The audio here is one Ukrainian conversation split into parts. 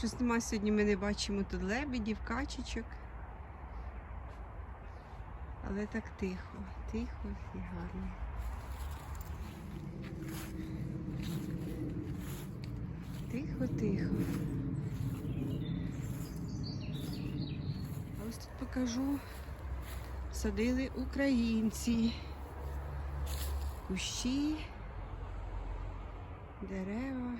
Щось нема сьогодні ми не бачимо тут лебедів, качечок. Але так тихо, тихо і гарно. Тихо, тихо. Ось тут покажу. Садили українці. Кущі, дерева.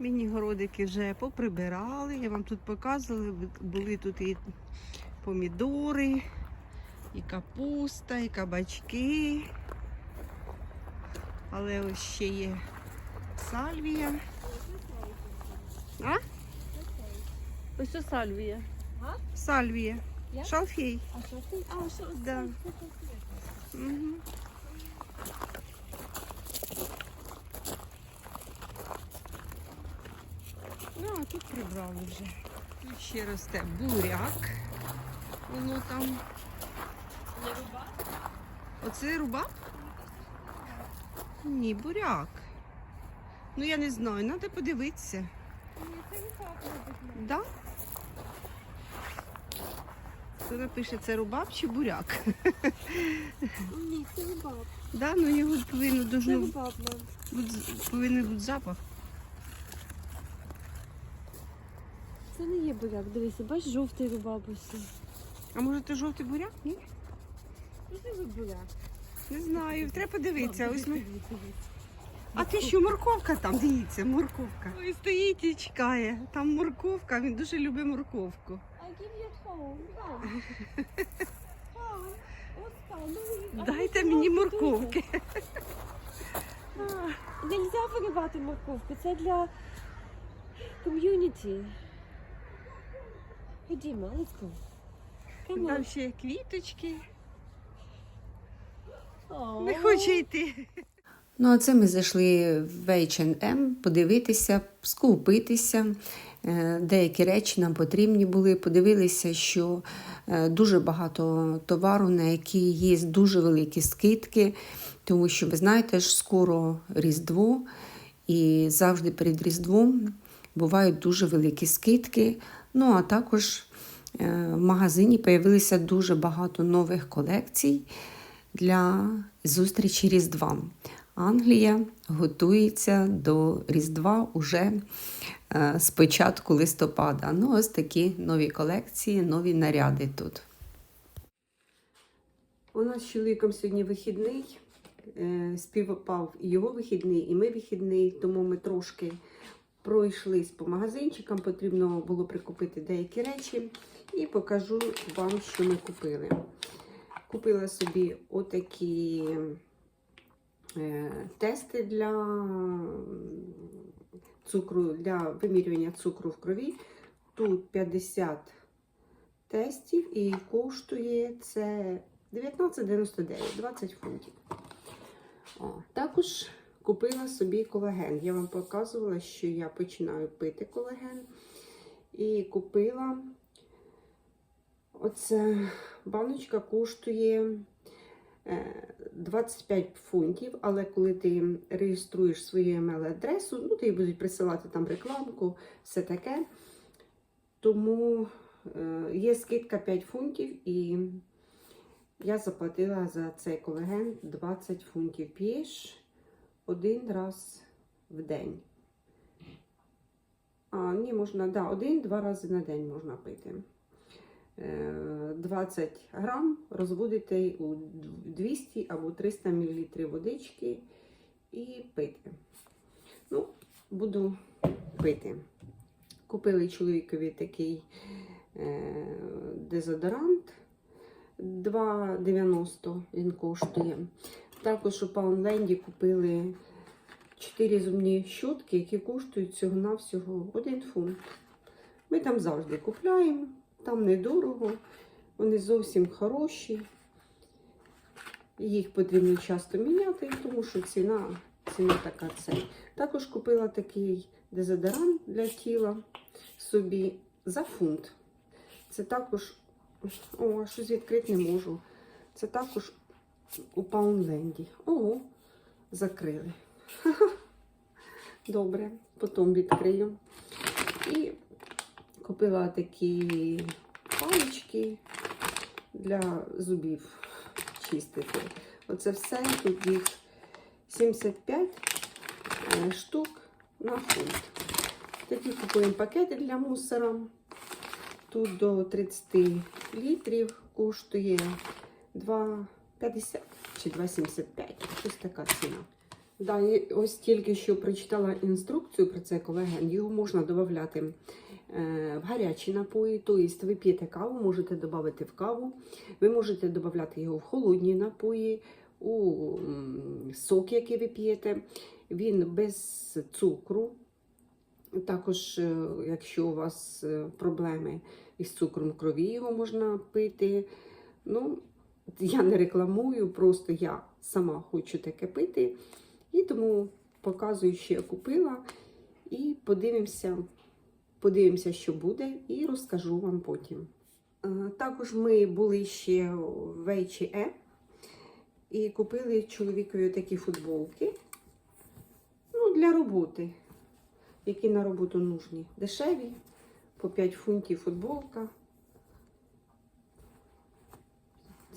Міні-городики вже поприбирали, я вам тут показувала, були тут і помідори, і капуста, і кабачки. Але ось ще є сальвія. А? Ось це сальвія. Сальвія. Шалфей. А ти? А, що Да. Угу. Тут прибрали вже. Тут ще росте буряк. Воно там. Не? Оце рубак? Ні, буряк. Ну я не знаю, треба подивитися. Ні, це руба робить. Да? Хто напише, це рубаб чи буряк? Ні, це руба. Да, ну його повинно Це должно руба, мам. бути, повинен бути запах. Це не є буряк, дивися, бачиш, жовтий рубаб ось. А може це жовтий буряк? Ні? Ну це буряк. Не знаю, треба подивитися. Ось ми... А ти що, морковка там? Дивіться, морковка. Ой, стоїть і чекає. Там морковка, він дуже любить морковку. I give you home. Ну, Дайте ну, мені морковки. Нельзя виривати морковку, це для ком'юніті. Ходімо, let's go. Там ще квіточки. О. Не хоче йти. Ну, а це ми зайшли в H&M подивитися, скупитися. Е, Деякі речі нам потрібні були. Подивилися, що е, дуже багато товару, на які є дуже великі скидки, тому що ви знаєте, ж скоро Різдво, і завжди перед Різдвом бувають дуже великі скидки. Ну, а також е, в магазині з'явилося дуже багато нових колекцій для зустрічі Різдва. Англія готується до Різдва уже е, з початку листопада. Ну, ось такі нові колекції, нові наряди тут. У нас з чоловіком сьогодні вихідний. е, Співпав його вихідний, і ми вихідний, тому ми трошки пройшлись по магазинчикам. Потрібно було прикупити деякі речі і покажу вам, що ми купили. Купила собі отакі е, тести для цукру, для вимірювання цукру в крові. Тут 50 тестів і коштує це 19,99, 20 фунтів. О, також купила собі колаген. Я вам показувала, що я починаю пити колаген. І купила оця баночка коштує е, 25 фунтів, але коли ти реєструєш свою email-адресу, ну, тобі будуть присилати там рекламку, все таке. Тому е, є скидка 5 фунтів, і я заплатила за цей колаген 20 фунтів. П'єш один раз в день. А, ні, можна, да, один-два рази на день можна пити. Е, 20 грам розводите у 200 або 300 мл водички і пити. Ну, буду пити. Купили чоловікові такий е, дезодорант 2,90 він коштує. Також у Паунленді купили 4 зубні щотки, які коштують всього-навсього 1 фунт. Ми там завжди купляємо, там недорого, вони зовсім хороші. Їх потрібно часто міняти, тому що ціна, ціна така це. Також купила такий дезодорант для тіла собі за фунт. Це також, о, щось відкрити не можу. Це також у Паунленді. Ого, закрили. Добре, потім відкрию. І купила такі палички для зубів чистити. Оце все, тут їх 75 е, штук на фунт. Тоді купуємо пакети для мусора. Тут до 30 літрів коштує 2,50 чи 2,75. Ось така ціна. Да, і ось тільки що прочитала інструкцію про це колаген. Його можна додати е, в гарячі напої, тобто ви п'єте каву, можете додати в каву, ви можете додати його в холодні напої, у сок, який ви п'єте. Він без цукру. Також, е, якщо у вас е, проблеми із цукром крові, його можна пити. Ну, я не рекламую, просто я сама хочу таке пити. І тому показую, що я купила. І подивимося, подивимося, що буде, і розкажу вам потім. Е, Також ми були ще в H&M і купили чоловікові такі футболки. Ну, для роботи, які на роботу нужні. Дешеві, по 5 фунтів футболка.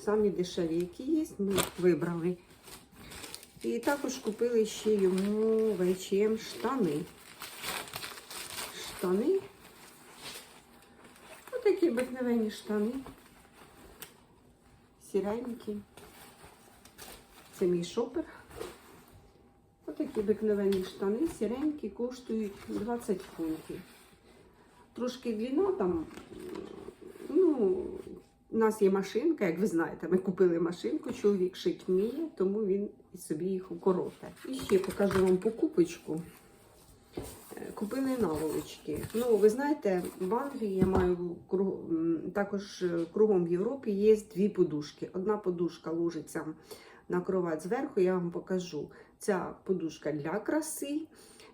Самі дешеві, які є, ми вибрали. І також купили ще йому в H&M штани. Штани. Отакі обикновенні штани. Сіренькі. Це мій шопер. Отакі обикновенні штани, сіренькі, коштують 20 фунтів. Трошки длина там, ну, у нас є машинка, як ви знаєте, ми купили машинку, чоловік шить вміє, тому він і собі їх укороте. І ще покажу вам покупочку. Е, Купили наволочки. Ну, ви знаєте, в Англії я маю також е, кругом в Європі є дві подушки. Одна подушка ложиться на кровать зверху, я вам покажу. Ця подушка для краси,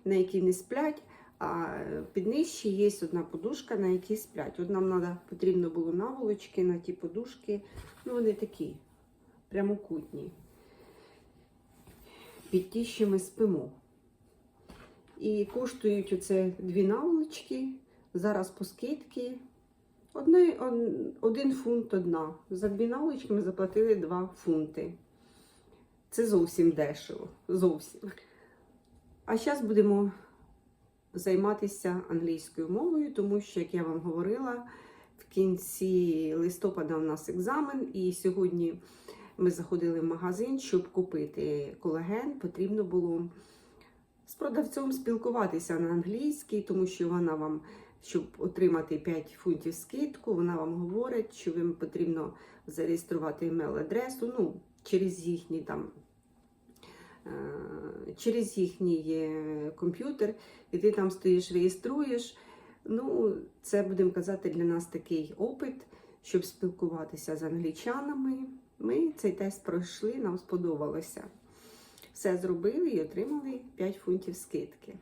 на якій не сплять. А під нижче є одна подушка, на якій сплять. От нам надо, потрібно було наволочки на ті подушки. Ну, вони такі прямокутні. Під ті, що ми спимо. І коштують оце дві наволочки. Зараз по скидки. Одне, один фунт одна. За дві наволочки ми заплатили 2 фунти. Це зовсім дешево. Зовсім. А зараз будемо займатися англійською мовою, тому що, як я вам говорила, в кінці листопада у нас екзамен, і сьогодні ми заходили в магазин, щоб купити колаген. Потрібно було з продавцем спілкуватися на англійській, тому що вона вам, щоб отримати 5 фунтів скидку, вона вам говорить, що вам потрібно зареєструвати email-адресу, ну, через їхній там. Е, Через їхній е, комп'ютер, і ти там стоїш, реєструєш. Ну, це будемо казати для нас такий опит, щоб спілкуватися з англічанами. Ми цей тест пройшли, нам сподобалося. Все зробили і отримали 5 фунтів скидки.